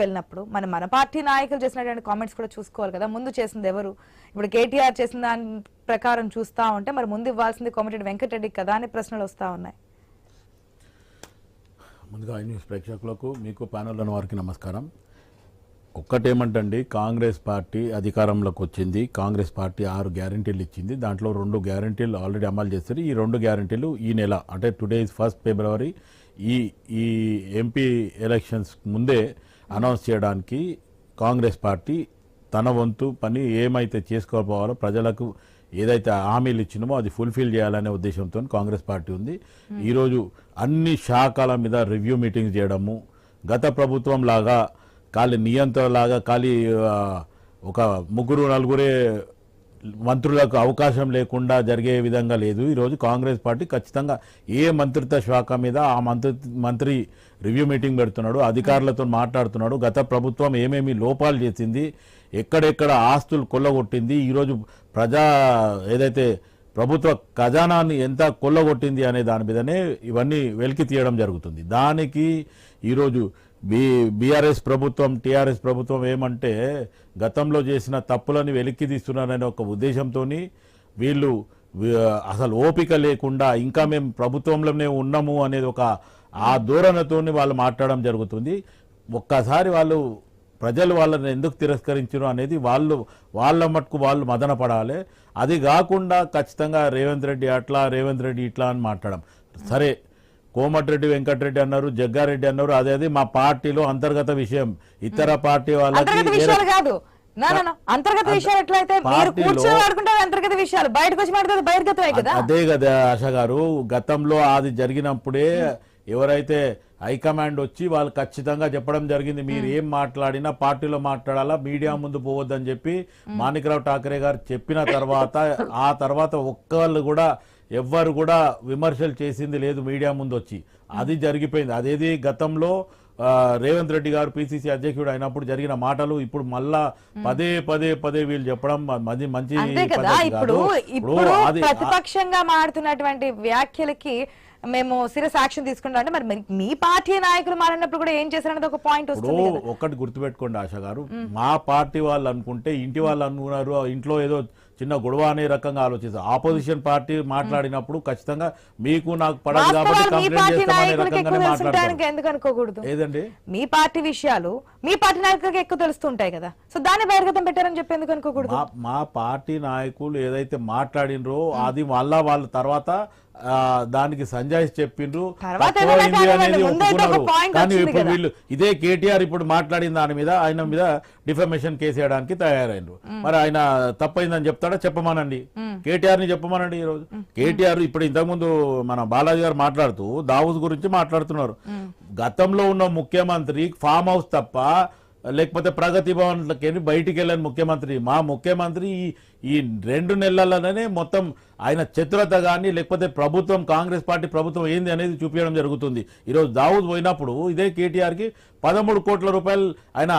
వెళ్ళినప్పుడు మన మన పార్టీ నాయకులు చేసినటువంటి కామెంట్స్ కూడా చూసుకోవాలి కదా. ముందు చేసింది ఎవరు? ఇప్పుడు కేటీఆర్ చేసిన దాని ప్రకారం చూస్తా ఉంటే మరి ముందు ఇవ్వాల్సింది కోమటిరెడ్డి వెంకటరెడ్డి కదా అనే ప్రశ్నలు వస్తా ఉన్నాయి. ముందుగా న్యూస్ ప్రేక్షకులకు మీకు ప్యానెల్లోని వారికి నమస్కారం. ఒక్కటేమంటండి కాంగ్రెస్ పార్టీ అధికారంలోకి వచ్చింది. కాంగ్రెస్ పార్టీ ఆరు గ్యారంటీలు ఇచ్చింది. దాంట్లో రెండు గ్యారంటీలు ఆల్రెడీ అమలు చేస్తారు ఈ రెండు గ్యారంటీలు ఈ నెల అంటే టుడే ఇస్ ఫస్ట్ ఫిబ్రవరి ఈ ఈ ఎంపీ ఎలక్షన్స్ ముందే అనౌన్స్ చేయడానికి కాంగ్రెస్ పార్టీ తన వంతు పని ఏమైతే చేసుకోకపోవాలో ప్రజలకు ఏదైతే హామీలు ఇచ్చినామో అది ఫుల్ఫిల్ చేయాలనే ఉద్దేశంతో కాంగ్రెస్ పార్టీ ఉంది. ఈరోజు అన్ని శాఖల మీద రివ్యూ మీటింగ్స్ చేయడము గత ప్రభుత్వం లాగా ఖాళీ నియంత్రణలాగా ఖాళీ ఆ, ఒక ముగ్గురు నలుగురే మంత్రులకు అవకాశం లేకుండా జరిగే విధంగా లేదు. ఈరోజు కాంగ్రెస్ పార్టీ ఖచ్చితంగా ఏ మంత్రిత్వ శాఖ మీద ఆ మంత్రి మంత్రి రివ్యూ మీటింగ్ పెడుతున్నాడు అధికారులతో మాట్లాడుతున్నాడు గత ప్రభుత్వం ఏమేమి లోపాలు చేసింది ఎక్కడెక్కడ ఆస్తులు కొల్లగొట్టింది ఈరోజు ప్రజా ఏదైతే ప్రభుత్వ ఖజానాన్ని ఎంత కొల్లగొట్టింది అనే దాని మీదనే ఇవన్నీ వెలికి తీయడం జరుగుతుంది. దానికి ఈరోజు బీ బీఆర్ఎస్ ప్రభుత్వం టీఆర్ఎస్ ప్రభుత్వం ఏమంటే గతంలో చేసిన తప్పులని వెలికి తీస్తున్నారనే ఒక ఉద్దేశంతో వీళ్ళు అసలు ఓపిక లేకుండా ఇంకా మేము ప్రభుత్వంలోనే ఉన్నాము అనేది ఒక ఆ ధోరణతో వాళ్ళు మాట్లాడడం జరుగుతుంది. ఒక్కసారి వాళ్ళు ప్రజలు వాళ్ళని ఎందుకు తిరస్కరించరు అనేది వాళ్ళు వాళ్ళ మటుకు వాళ్ళు మదన పడాలి. అది కాకుండా ఖచ్చితంగా రేవంత్ రెడ్డి అట్లా రేవంత్ రెడ్డి ఇట్లా అని మాట్లాడడం సరే కోమటిరెడ్డి వెంకటరెడ్డి అన్నారు జగ్గారెడ్డి అన్నారు అదే అది మా పార్టీలో అంతర్గత విషయం. ఇతర పార్టీ వాళ్ళకి కాదు. అంతర్గత విషయాలు ఎట్లయితే మీరు అంతర్గత విషయాలు. బయటకు వచ్చి మాట్లాడితే బహిర్గతమే కదా. అదే కదా ఆశ గారు. గతంలో అది జరిగినప్పుడే ఎవరైతే హైకమాండ్ వచ్చి వాళ్ళు ఖచ్చితంగా చెప్పడం జరిగింది. మీరు ఏం మాట్లాడినా పార్టీలో మాట్లాడాలా? మీడియా ముందు పోవద్దని చెప్పి మాణికరావు ఠాకరే గారు చెప్పిన తర్వాత ఆ తర్వాత ఒక్కళ్ళు కూడా ఎవ్వరు కూడా విమర్శలు చేసింది లేదు మీడియా ముందు వచ్చి అది జరిగిపోయింది. అదేది గతంలో రేవంత్ రెడ్డి గారు పిసిసి అధ్యక్షుడు అయినప్పుడు జరిగిన మాటలు ఇప్పుడు మళ్ళా పదే పదే పదే వీళ్ళు చెప్పడం మంచి మంచి ప్రతిపక్షంగా మాడుతున్నటువంటి వ్యాఖ్యలకి మేము సీరియస్ యాక్షన్ తీసుకుంటాం అంటే మరి మీ పార్టీ నాయకులు మారినప్పుడు కూడా ఏం చేశారనేది ఒక పాయింట్ వస్తుంది కదా. ఒక్కటి గుర్తుపెట్టుకోండి ఆశ గారు. మా పార్టీ వాళ్ళు అనుకుంటే ఇంటి వాళ్ళు అనుకున్నారు ఇంట్లో ఏదో చిన్న గొడవ అనే రకంగా ఆలోచిస్తారు ఆపోజిషన్ పార్టీ మాట్లాడినప్పుడు ఖచ్చితంగా మీకు నాకు పడదు కాబట్టి కంప్లైంట్ చేస్తామనే రకంగానే మాట్లాడతారు. ఏదండి? మీ పార్టీ విషయాలు మీ పార్టీ నాయకులకు ఎక్కువ తెలుస్తుంటాయి కదా. సో దాన్ని బహిర్గతం పెట్టారని చెప్పి ఎందుకు అనుకోకూడదు? మా పార్టీ నాయకులు ఏదైతే మాట్లాడినరో అది మళ్ళా వాళ్ళ తర్వాత దానికి సంజాయిషి చెప్పిండ్రు. అనేది ఒప్పుకున్నారు. కానీ ఇప్పుడు. వీళ్ళు ఇదే కేటీఆర్ ఇప్పుడు మాట్లాడిన దాని మీద ఆయన మీద డిఫమేషన్ కేసు వేయడానికి తయారైనరు మరి ఆయన తప్పైందని చెప్తాడా? చెప్పమనండి. కేటీఆర్ని చెప్పమనండి ఈ రోజు కేటీఆర్ ఇప్పుడు ఇంతకుముందు మన బాలాజీ గారు మాట్లాడుతూ దావుద్ గురించి మాట్లాడుతున్నారు. గతంలో ఉన్న ముఖ్యమంత్రి ఫామ్ హౌస్ తప్ప లేకపోతే ప్రగతి భవన్లకి బయటికి వెళ్ళని ముఖ్యమంత్రి. మా ముఖ్యమంత్రి ఈ ఈ రెండు నెలలనే మొత్తం ఆయన చతురత కానీ లేకపోతే ప్రభుత్వం కాంగ్రెస్ పార్టీ ప్రభుత్వం ఏంది అనేది చూపించడం జరుగుతుంది. ఈరోజు దావుద్ పోయినప్పుడు ఇదే కేటీఆర్కి పదమూడు కోట్ల రూపాయలు ఆయన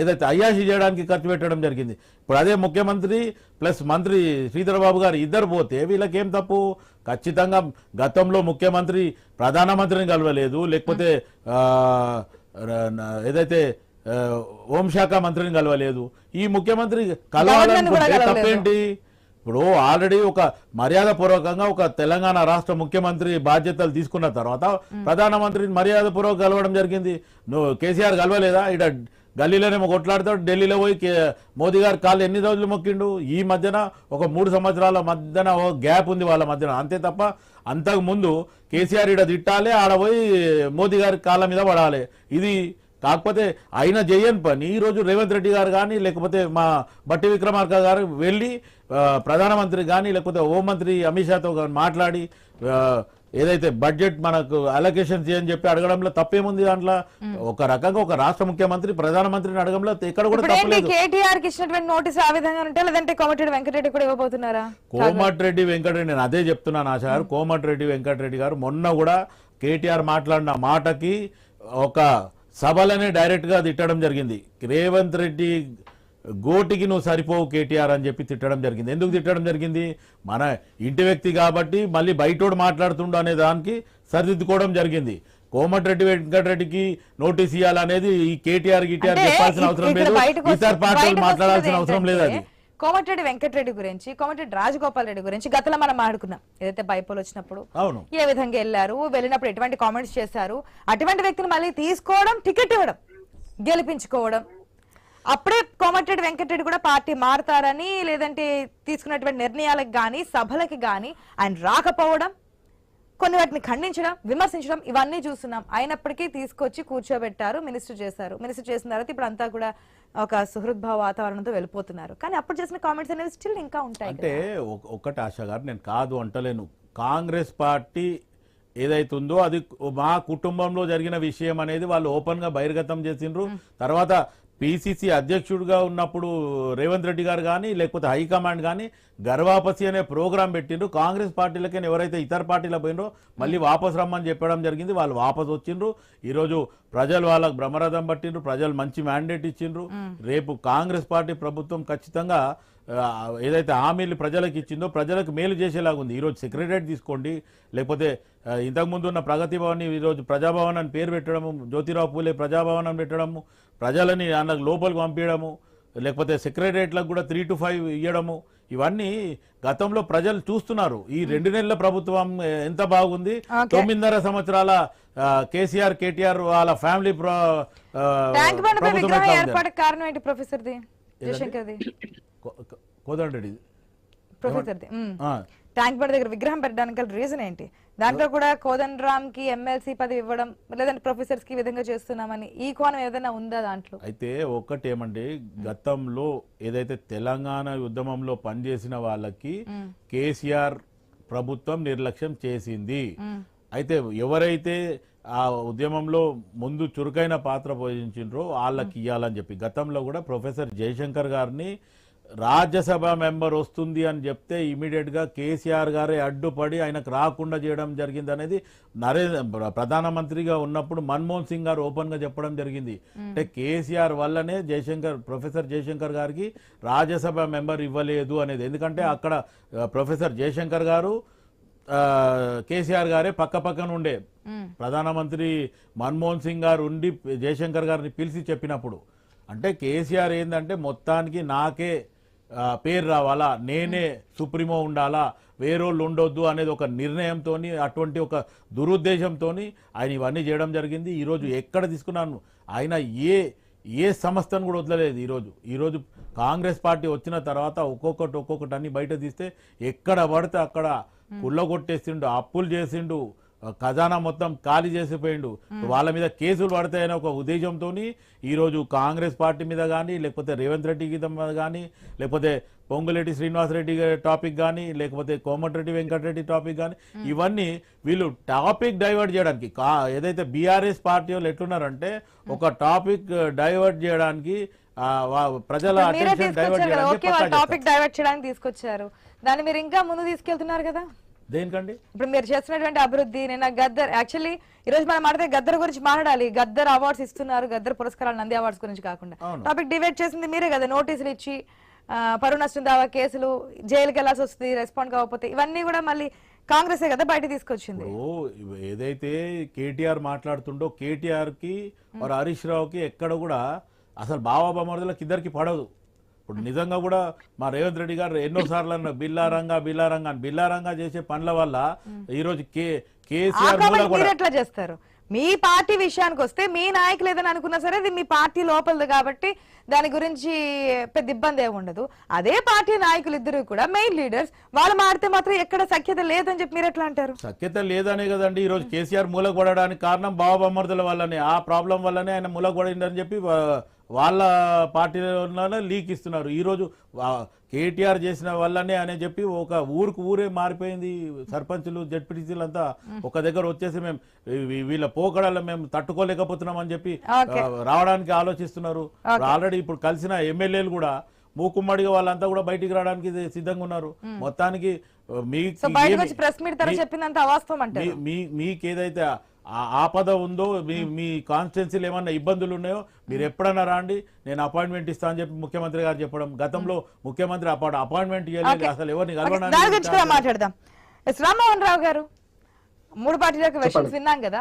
ఏదైతే అయ్యాసి చేయడానికి ఖర్చు పెట్టడం జరిగింది. ఇప్పుడు అదే ముఖ్యమంత్రి ప్లస్ మంత్రి శ్రీధరబాబు గారు ఇద్దరు పోతే వీళ్ళకేం తప్పు? ఖచ్చితంగా గతంలో ముఖ్యమంత్రి ప్రధానమంత్రిని కలవలేదు. లేకపోతే ఏదైతే హోంశాఖ మంత్రిని కలవలేదు. ఈ ముఖ్యమంత్రి కలవాలనుకుంటే. తప్పేంటి? ఇప్పుడు ఆల్రెడీ ఒక మర్యాద పూర్వకంగా ఒక తెలంగాణ రాష్ట్ర ముఖ్యమంత్రి బాధ్యతలు తీసుకున్న తర్వాత ప్రధానమంత్రిని మర్యాద పూర్వక కలవడం జరిగింది. నువ్వు కేసీఆర్ కలవలేదా? ఇట గల్లీలోనేమో కొట్లాడతాడు ఢిల్లీలో పోయి మోదీ గారు కాళ్ళు ఎన్ని రోజులు మొక్కిండు? ఈ మధ్యన ఒక మూడు సంవత్సరాల మధ్యన ఓ గ్యాప్ ఉంది వాళ్ళ మధ్యన. అంతే తప్ప అంతకు ముందు కేసీఆర్ ఇడ తిట్టాలి ఆడ పోయి మోదీ గారి కాళ్ళ మీద పడాలి. ఇది కాకపోతే ఆయన చేయని పని. ఈరోజు రేవంత్ రెడ్డి గారు కానీ లేకపోతే మా బట్టి విక్రమార్క గారు వెళ్ళి ప్రధానమంత్రి కానీ లేకపోతే హోంమంత్రి అమిత్ షాతో మాట్లాడి ఏదైతే బడ్జెట్ మనకు అలొకేషన్ చేయని చెప్పి అడగడంలో తప్పేముంది దాంట్లో? ఒక రకంగా ఒక రాష్ట్ర ముఖ్యమంత్రి ప్రధానమంత్రిని అడగడంలో ఎక్కడ కూడా ఇప్పుడు ఏంటి తప్పలేదు. కేటీఆర్కి ఇచ్చినటువంటి నోటీస్ ఆ విధంగా ఉంటే లేదంటే కోమటిరెడ్డి వెంకటరెడ్డి కూడా ఇవ్వబోతున్నారా? కోమటిరెడ్డి వెంకటరెడ్డి నేను అదే చెప్తున్నాను ఆశ గారు కోమటిరెడ్డి వెంకటరెడ్డి గారు మొన్న కూడా కేటీఆర్ మాట్లాడిన మాటకి ఒక సభలనే డైరెక్ట్గా తిట్టడం జరిగింది. రేవంత్ రెడ్డి గోటికి నువ్వు సరిపోవు కేటీఆర్ అని చెప్పి తిట్టడం జరిగింది. ఎందుకు తిట్టడం జరిగింది? మన ఇంటి వ్యక్తి కాబట్టి మళ్ళీ బయటోడు మాట్లాడుతుండు అనే దానికి సరిదిద్దుకోవడం జరిగింది. కోమటిరెడ్డి వెంకటరెడ్డికి నోటీస్ ఇవ్వాలనేది ఈ కేటీఆర్ గిటిఆర్ చెప్పాల్సిన అవసరం లేదు. ఇతర పార్టీలు మాట్లాడాల్సిన అవసరం లేదు అది. కోమటిరెడ్డి వెంకటరెడ్డి గురించి కోమటిరెడ్డి రాజగోపాల్ రెడ్డి గురించి గతంలో మనం ఆడుకున్నాం. ఏదైతే బైపోల్ వచ్చినప్పుడు ఏ విధంగా వెళ్ళారు వెళ్ళినప్పుడు ఎటువంటి కామెంట్స్ చేశారు అటువంటి వ్యక్తిని మళ్ళీ తీసుకోవడం టికెట్ ఇవ్వడం గెలిపించుకోవడం. అప్పుడే కోమటిరెడ్డి వెంకటరెడ్డి కూడా పార్టీ మారుతారని లేదంటే తీసుకున్నటువంటి నిర్ణయాలకు గాని సభలకి గాని ఆయన రాకపోవడం కొన్ని వాటిని ఖండించడం విమర్శించడం ఇవన్నీ చూస్తున్నాం. అయినప్పటికీ తీసుకొచ్చి కూర్చోబెట్టారు మినిస్టర్ చేశారు. మినిస్టర్ చేసిన తర్వాత ఇప్పుడు అంతా కూడా ఒక సుహృద్భావ వాతావరణంతో వెళ్ళిపోతున్నారు. కానీ అప్పుడు చేసిన కామెంట్స్ అనేవి స్టిల్ ఇంకా ఉంటాయి అంటే ఒక- ఒక్కటి ఆశ గారు నేను కాదు అంటలేను. కాంగ్రెస్ పార్టీ ఏదైతే ఉందో అది మా కుటుంబంలో జరిగిన విషయం అనేది వాళ్ళు ఓపెన్గా బహిర్గతం చేసిండ్రు. తర్వాత పిసిసి అధ్యక్షుడిగా ఉన్నప్పుడు రేవంత్ రెడ్డి గారు కానీ లేకపోతే హైకమాండ్ కానీ గర్వాపసి అనే ప్రోగ్రాం పెట్టిండ్రు. కాంగ్రెస్ పార్టీలకి ఎవరైతే ఇతర పార్టీలకు పోయినరో మళ్ళీ వాపస్ రమ్మని చెప్పడం జరిగింది. వాళ్ళు వాపస్ వచ్చిండ్రు. ఈరోజు ప్రజలు వాళ్ళకు బ్రహ్మరథం పట్టిండ్రు. ప్రజలు మంచి మ్యాండేట్ ఇచ్చిండ్రు. రేపు కాంగ్రెస్ పార్టీ ప్రభుత్వం ఖచ్చితంగా ఏదైతే హామీలు ప్రజలకు ఇచ్చిందో ప్రజలకు మేలు చేసేలాగా ఉంది. ఈరోజు సెక్రటరేట్ తీసుకోండి. లేకపోతే ఇంతకుముందు ఉన్న ప్రగతి భవన్ ఈరోజు ప్రజాభవన్ అని పేరు పెట్టడము జ్యోతిరావు పూలే ప్రజాభవన్ అని పెట్టడము ప్రజలని అందులో లోపలికి పంపించడము లేకపోతే సెక్రటరేట్లకు కూడా త్రీ టు ఫైవ్ ఇవ్వడము ఇవన్నీ గతంలో ప్రజలు చూస్తున్నారు. ఈ రెండు నెలల ప్రభుత్వం ఎంత బాగుంది. తొమ్మిదిన్నర సంవత్సరాల కేసీఆర్ కేటీఆర్ వాళ్ళ ఫ్యామిలీ ప్ర- ఆ, ట్యాంక్ బండ్ దగ్గర విగ్రహం పెట్టడానికి రీజన్ ఏంటి? దాంట్లో కూడా కోదండ రామ్కి ఎమ్మెల్సీ పదవి ఇవ్వడం లేదంటే ప్రొఫెసర్స్కి విధంగా చేస్తున్నామని ఈ కోణం ఏదైనా ఉందా దాంట్లో? అయితే ఒక్కటి ఏమండి గతంలో ఏదైతే తెలంగాణ ఉద్యమంలో పనిచేసిన వాళ్ళకి కేసీఆర్ ప్రభుత్వం నిర్లక్ష్యం చేసింది. అయితే ఎవరైతే ఆ ఉద్యమంలో ముందు చురుకైన పాత్ర పోషించిండ్రో వాళ్ళకి ఇవ్వాలని చెప్పి గతంలో కూడా ప్రొఫెసర్ జయశంకర్ గారిని రాజ్యసభ మెంబర్ వస్తుంది అని చెప్తే ఇమీడియట్గా కేసీఆర్ గారే అడ్డుపడి ఆయనకు రాకుండా చేయడం జరిగింది అనేది నరేంద్ర ప్రధానమంత్రిగా ఉన్నప్పుడు మన్మోహన్ సింగ్ గారు ఓపెన్గా చెప్పడం జరిగింది. అంటే కేసీఆర్ వల్లనే జయశంకర్ ప్రొఫెసర్ జయశంకర్ గారికి రాజ్యసభ మెంబర్ ఇవ్వలేదు అనేది. ఎందుకంటే అక్కడ ప్రొఫెసర్ జయశంకర్ గారు కేసీఆర్ గారే పక్క పక్కన ఉండే. ప్రధానమంత్రి మన్మోహన్ సింగ్ గారు ఉండి జయశంకర్ గారిని పిలిచి చెప్పినప్పుడు. అంటే కేసీఆర్ ఏంటంటే మొత్తానికి నాకే పేరు రావాలా? నేనే సుప్రీమో ఉండాలా? వేరోళ్ళు ఉండొద్దు అనేది ఒక నిర్ణయంతో అటువంటి ఒక దురుద్దేశంతో ఆయన ఇవన్నీ చేయడం జరిగింది. ఈరోజు ఎక్కడ తీసుకున్నాను? ఆయన ఏ ఏ సంస్థను కూడా వదలలేదు ఈరోజు. ఈరోజు కాంగ్రెస్ పార్టీ వచ్చిన తర్వాత ఒక్కొక్కటి ఒక్కొక్కటి అన్ని బయట తీస్తే ఎక్కడ పడితే అక్కడ కుళ్ళగొట్టేసిండు అప్పులు చేసిండు ఖజానా మొత్తం ఖాళీ చేసిపోయిండు. వాళ్ళ మీద కేసులు పడతాయనే ఒక ఉద్దేశంతో ఈరోజు కాంగ్రెస్ పార్టీ మీద కానీ లేకపోతే రేవంత్ రెడ్డి గీత మీద కానీ లేకపోతే పొంగులేటి శ్రీనివాసరెడ్డి టాపిక్ కానీ లేకపోతే కోమటిరెడ్డి వెంకటరెడ్డి టాపిక్ కానీ ఇవన్నీ వీళ్ళు టాపిక్ డైవర్ట్ చేయడానికి ఏదైతే బీఆర్ఎస్ పార్టీ వాళ్ళు ఎట్లున్నారంటే ఒక టాపిక్ డైవర్ట్ చేయడానికి ప్రజల అటెన్షన్. టాపిక్ డైవర్ట్ చేయడానికి తీసుకొచ్చారు. దాన్ని మీరు ఇంకా ముందు తీసుకెళ్తున్నారు కదా? దేనికండి? ఇప్పుడు మీరు చేస్తున్నటువంటి అభివృద్ధి నేను గద్దర్ యాక్చువల్లీ ఈ రోజు మనం మాట్లాడితే గద్దర్ గురించి మాట్లాడాలి. గద్దర్ అవార్డ్స్ ఇస్తున్నారు గద్దర్ పురస్కారాలు నంది అవార్డ్స్ గురించి కాకుండా. టాపిక్ డివైడ్ చేసింది మీరే కదా నోటీసులు ఇచ్చి పరువు నష్టం దావా కేసులు జైలుకి వెళ్ళాల్సి వస్తుంది రెస్పాండ్ కాకపోతే ఇవన్నీ కూడా మళ్ళీ కాంగ్రెసే కదా బయట తీసుకొచ్చింది. ఏదైతే కేటీఆర్ మాట్లాడుతుండో కేటీఆర్కి హరీష్ రావుకి ఎక్కడ కూడా అసలు బావా బొమ్మర్దులకు ఇద్దరికి పడదు. ఇప్పుడు నిజంగా కూడా మా రేవంత్ రెడ్డి గారు ఎన్నో సార్లు అన్నారు బిల్లారంగా బిల్లారంగా అని బిల్లారంగా చేసే పనుల వల్ల ఈరోజు కే కేసీఆర్ చేస్తారు? మీ పార్టీ విషయానికి వస్తే మీ నాయకులు ఏదని అనుకున్నా సరే ఇది మీ పార్టీ లోపలది కాబట్టి దాని గురించి పెద్ద ఇబ్బంది ఏమి ఉండదు. అదే పార్టీ నాయకులు ఇద్దరు కూడా మెయిన్ లీడర్స్ వాళ్ళు మాడితే మాత్రం ఎక్కడ సఖ్యత లేదని చెప్పి మీరు ఎట్లా అంటారు? సఖ్యత లేదనే కదండి ఈరోజు కేసీఆర్ మూల కొడడానికి కారణం బావ బొమ్మర్దుల వల్లనే ఆ ప్రాబ్లం వల్లనే ఆయన మూల కొడిందని చెప్పి వాళ్ళ పార్టీలోనే లీక్ ఇస్తున్నారు. ఈరోజు కేటీఆర్ చేసిన వల్లనే అని చెప్పి ఒక ఊరికి ఊరే మారిపోయింది సర్పంచులు జడ్పీటీసీలు అంతా. ఒక దగ్గర వచ్చేసి మేము వీళ్ళ పోకడాల మేము తట్టుకోలేకపోతున్నాం అని చెప్పి రావడానికి ఆలోచిస్తున్నారు. ఆల్రెడీ ఇప్పుడు కలిసిన ఎమ్మెల్యేలు కూడా మూకుమ్మడిగా వాళ్ళంతా కూడా బయటికి రావడానికి సిద్ధంగా ఉన్నారు. మొత్తానికి ఆ, ఆ- ఆపద ఉందో మీ మీ కాన్స్టిట్యున్సీలు ఏమన్నా ఇబ్బందులు ఉన్నాయో మీరు ఎప్పుడన్నా రాండి నేను అపాయింట్మెంట్ ఇస్తా అని చెప్పి ముఖ్యమంత్రి గారు చెప్పడం గతంలో ముఖ్యమంత్రి అపాయింట్మెంట్ ఇవ్వలేదు. అసలు ఎవరిని కలవడానికి మాట్లాడదాం. ఎస్ రామ్మోహన్ రావు గారు మూడు పార్టీల యొక్క వెర్షన్స్ విన్నాం కదా.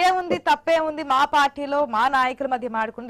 ఏముంది తప్పేముంది మా పార్టీలో మా నాయకుల మధ్య మాడుకుంది